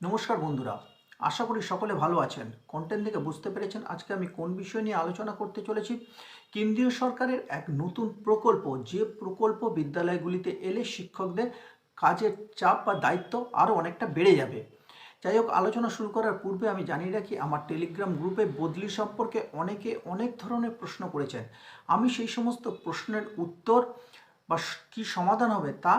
নমস্কার বন্ধুরা, আশা করি সকলে ভালো আছেন। কন্টেন্ট থেকে বুঝতে পেরেছেন আজকে আমি কোন বিষয় নিয়ে আলোচনা করতে চলেছি। কেন্দ্রীয় সরকারের এক নতুন প্রকল্প, যে প্রকল্প বিদ্যালয়গুলিতে এলে শিক্ষকদের কাজের চাপ বা দায়িত্ব আরও অনেকটা বেড়ে যাবে। যাই হোক, আলোচনা শুরু করার পূর্বে আমি জানিয়ে রাখি, আমার টেলিগ্রাম গ্রুপে বদলি সম্পর্কে অনেকে অনেক ধরনের প্রশ্ন করেছেন। আমি সেই সমস্ত প্রশ্নের উত্তর বা কী সমাধান হবে তা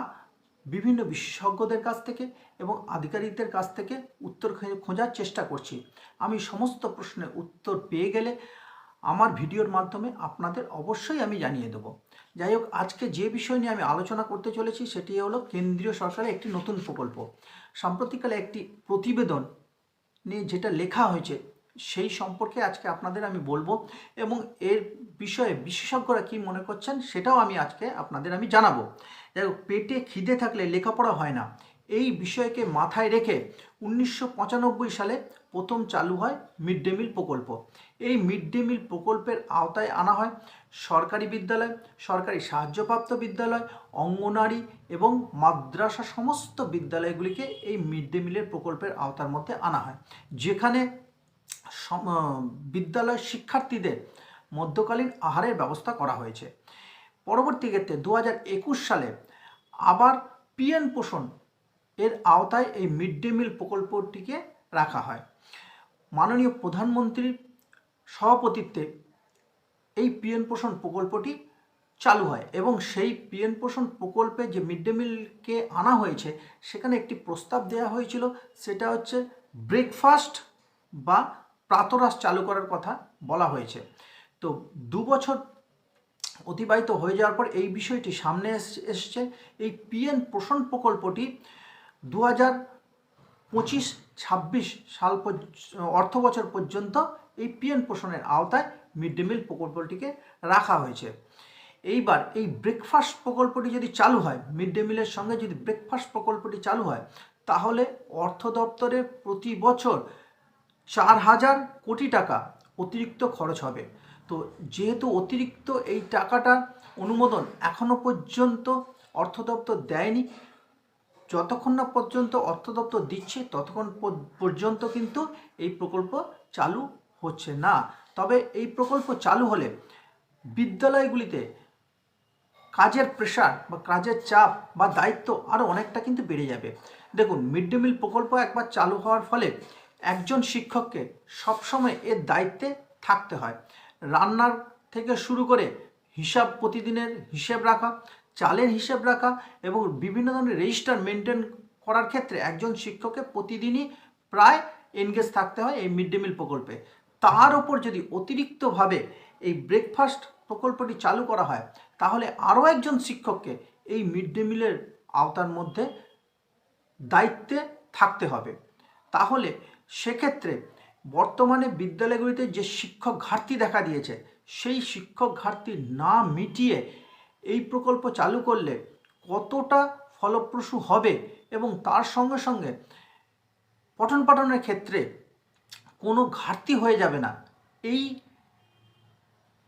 বিভিন্ন বিশেষজ্ঞদের কাছ থেকে এবং আধিকারিকদের কাছ থেকে উত্তর খোঁজার চেষ্টা করছি। আমি সমস্ত প্রশ্নের উত্তর পেয়ে গেলে আমার ভিডিওর মাধ্যমে আপনাদের অবশ্যই আমি জানিয়ে দেবো। যাই হোক, আজকে যে বিষয় নিয়ে আমি আলোচনা করতে চলেছি সেটি হলো কেন্দ্রীয় সরকারের একটি নতুন প্রকল্প। সাম্প্রতিককালে একটি প্রতিবেদন নিয়ে যেটা লেখা হয়েছে সেই সম্পর্কে আজকে আপনাদের আমি বলব এবং এর বিষয়ে বিশেষজ্ঞরা কি মনে করছেন সেটাও আমি আজকে আপনাদের আমি জানাব। যাই পেটে খিদে থাকলে লেখাপড়া হয় না। এই বিষয়কে মাথায় রেখে উনিশশো পঁচানব্বই সালে প্রথম চালু হয় মিড ডে মিল প্রকল্প। এই মিড ডে মিল প্রকল্পের আওতায় আনা হয় সরকারি বিদ্যালয়, সরকারি সাহায্যপ্রাপ্ত বিদ্যালয়, অঙ্গনারী এবং মাদ্রাসা সমস্ত বিদ্যালয়গুলিকে এই মিড ডে মিলের প্রকল্পের আওতার মধ্যে আনা হয়। যেখানে বিদ্যালয় শিক্ষার্থীদের মধ্যকালীন আহারের ব্যবস্থা করা হয়েছে। পরবর্তী ক্ষেত্রে দু সালে আবার পিএন পোষণ এর আওতায় এই মিড ডে মিল প্রকল্পটিকে রাখা হয়। মাননীয় প্রধানমন্ত্রীর সভাপতিত্বে এই পিএন পোষণ প্রকল্পটি চালু হয় এবং সেই পিএন পোষণ প্রকল্পে যে মিড ডে মিলকে আনা হয়েছে, সেখানে একটি প্রস্তাব দেওয়া হয়েছিল, সেটা হচ্ছে ব্রেকফাস্ট বা প্রাতরাশ চালু করার কথা বলা হয়েছে। তো দু বছর অতিবাহিত হয়ে যাওয়ার পর এই বিষয়টি সামনে এস- এসছে। এই পিএন পোষণ প্রকল্পটি দু হাজার পঁচিশ ছাব্বিশ সাল অর্থ বছর পর্যন্ত এই পিএন পোষণের আওতায় মিড ডে মিল প্রকল্পটিকে রাখা হয়েছে। এইবার এই ব্রেকফাস্ট প্রকল্পটি যদি চালু হয়, মিড ডে মিলের সঙ্গে যদি ব্রেকফাস্ট প্রকল্পটি চালু হয়, তাহলে অর্থ দপ্তরে প্রতি বছর চার হাজার কোটি টাকা অতিরিক্ত খরচ হবে। তো যেহেতু অতিরিক্ত এই টাকাটা অনুমোদন এখনও পর্যন্ত অর্থ দপ্তর দেয়নি, যতক্ষণ না পর্যন্ত অর্থ দপ্তর দিচ্ছে, ততক্ষণ পর্যন্ত কিন্তু এই প্রকল্প চালু হচ্ছে না। তবে এই প্রকল্প চালু হলে বিদ্যালয়গুলিতে কাজের প্রেশার বা কাজের চাপ বা দায়িত্ব আরও অনেকটা কিন্তু বেড়ে যাবে। দেখুন মিড ডে মিল প্রকল্প একবার চালু হওয়ার ফলে একজন শিক্ষককে সবসময় এর দায়িত্বে থাকতে হয়। রান্নার থেকে শুরু করে হিসাব প্রতিদিনের হিসেব রাখা, চালের হিসেব রাখা এবং বিভিন্ন ধরনের রেজিস্টার মেনটেন করার ক্ষেত্রে একজন শিক্ষককে প্রতিদিনই প্রায় এনগেজ থাকতে হয় এই মিড ডে মিল প্রকল্পে। তার ওপর যদি অতিরিক্তভাবে এই ব্রেকফাস্ট প্রকল্পটি চালু করা হয়, তাহলে আরও একজন শিক্ষককে এই মিড ডে মিলের আওতার মধ্যে দায়িত্বে থাকতে হবে। তাহলে সেক্ষেত্রে বর্তমানে বিদ্যালয়গুলিতে যে শিক্ষক ঘাটতি দেখা দিয়েছে, সেই শিক্ষক ঘাটতি না মিটিয়ে এই প্রকল্প চালু করলে কতটা ফলপ্রসূ হবে এবং তার সঙ্গে সঙ্গে পঠন পাঠনের ক্ষেত্রে কোনো ঘাটতি হয়ে যাবে না, এই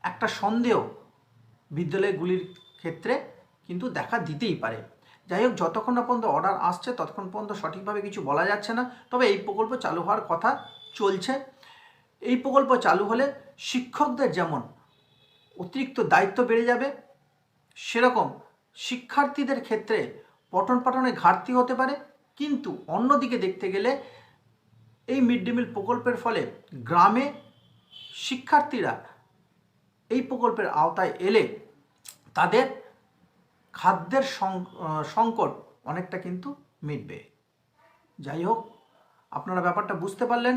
একটা সন্দেহ বিদ্যালয়গুলির ক্ষেত্রে কিন্তু দেখা দিতেই পারে। যাই হোক, যতক্ষণ না পর্যন্ত অর্ডার আসছে, ততক্ষণ পর্যন্ত সঠিকভাবে কিছু বলা যাচ্ছে না। তবে এই প্রকল্প চালু হওয়ার কথা চলছে। এই প্রকল্প চালু হলে শিক্ষকদের যেমন অতিরিক্ত দায়িত্ব বেড়ে যাবে, সেরকম শিক্ষার্থীদের ক্ষেত্রে পঠন পাঠনে ঘাটতি হতে পারে। কিন্তু অন্যদিকে দেখতে গেলে এই মিড ডে মিল প্রকল্পের ফলে গ্রামে শিক্ষার্থীরা এই প্রকল্পের আওতায় এলে তাদের খাদ্যের সংকট অনেকটা কিন্তু মিটবে। যাই হোক, আপনারা ব্যাপারটা বুঝতে পারলেন।